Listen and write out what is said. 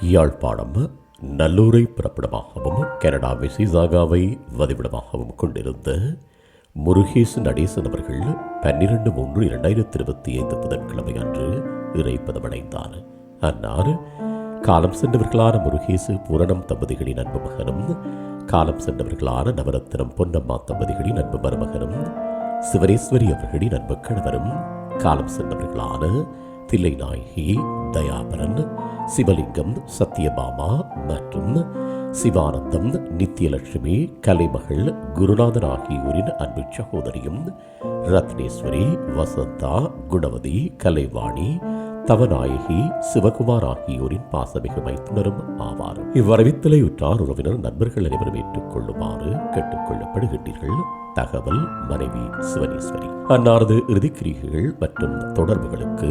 Yazhpanam நல்லூரை பிறப்பிடமாகவும் Canada மிசிசாகாவை வதிவிடமாகவும் கொண்டிருந்த முருகேசு நடேசன் அவர்கள் பன்னிரண்டு மூன்று இரண்டாயிரத்தி இருபத்தி ஐந்து புதன்கிழமை அன்று இறைப்பதமடைந்தார். அன்னார் காலம் சென்றவர்களான முருகேசு பூரணம் தம்பதிகளின் அன்பு மகனும் காலம் சென்றவர்களான நவரத்தினம் பொன்னம்மா தம்பதிகளின் அன்பு மருமகனும் சிவரேஸ்வரி அவர்களின் அன்பு கணவரும் காலம் சென்றவர்களான தில்லை நாயகி தயாபரன் சிவலிங்கம் சத்யபாமா மற்றும் சிவானந்தம் நித்யலட்சுமி கலைமகள் குருநாதன் ஆகியோரின் அன்பு சகோதரியும் ரத்னேஸ்வரி வசந்தா குணவதி கலைவாணி தவநாயகி சிவகுமார் ஆகியோரின் பாசமிகு மைத்துனரும் ஆவார். இவ்வரவித்தலை உற்றார் உறவினர் நண்பர்கள் அனைவரும் ஏற்றுக்கொள்ளுமாறு கேட்டுக்கொள்ளப்படுகின்றீர்கள். தகவல் மனைவி சிவனேஸ்வரி. அன்னாரது இறுதிக்கிரிகைகள் மற்றும் தொடர்புகளுக்கு